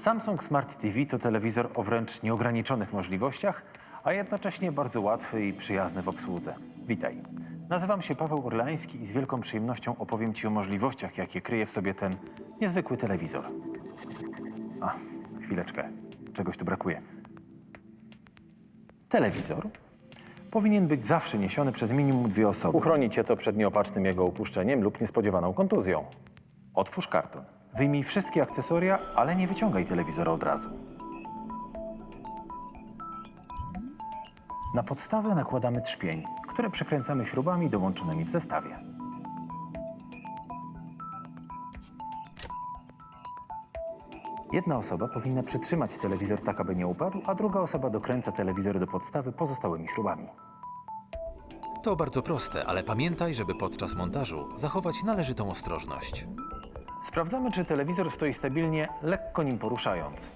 Samsung Smart TV to telewizor o wręcz nieograniczonych możliwościach, a jednocześnie bardzo łatwy i przyjazny w obsłudze. Witaj. Nazywam się Paweł Orleański i z wielką przyjemnością opowiem Ci o możliwościach, jakie kryje w sobie ten niezwykły telewizor. A, chwileczkę. Czegoś tu brakuje. Telewizor powinien być zawsze niesiony przez minimum dwie osoby. Uchroni cię to przed nieopatrznym jego upuszczeniem lub niespodziewaną kontuzją. Otwórz karton. Wyjmij wszystkie akcesoria, ale nie wyciągaj telewizora od razu. Na podstawę nakładamy trzpień, które przekręcamy śrubami dołączonymi w zestawie. Jedna osoba powinna przytrzymać telewizor tak, aby nie upadł, a druga osoba dokręca telewizor do podstawy pozostałymi śrubami. To bardzo proste, ale pamiętaj, żeby podczas montażu zachować należytą ostrożność. Sprawdzamy, czy telewizor stoi stabilnie, lekko nim poruszając.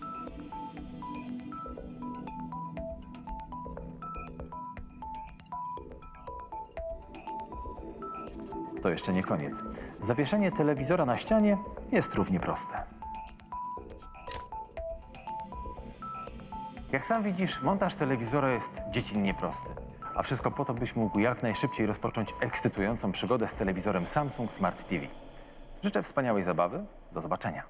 To jeszcze nie koniec. Zawieszenie telewizora na ścianie jest równie proste. Jak sam widzisz, montaż telewizora jest dziecinnie prosty. A wszystko po to, byś mógł jak najszybciej rozpocząć ekscytującą przygodę z telewizorem Samsung Smart TV. Życzę wspaniałej zabawy. Do zobaczenia.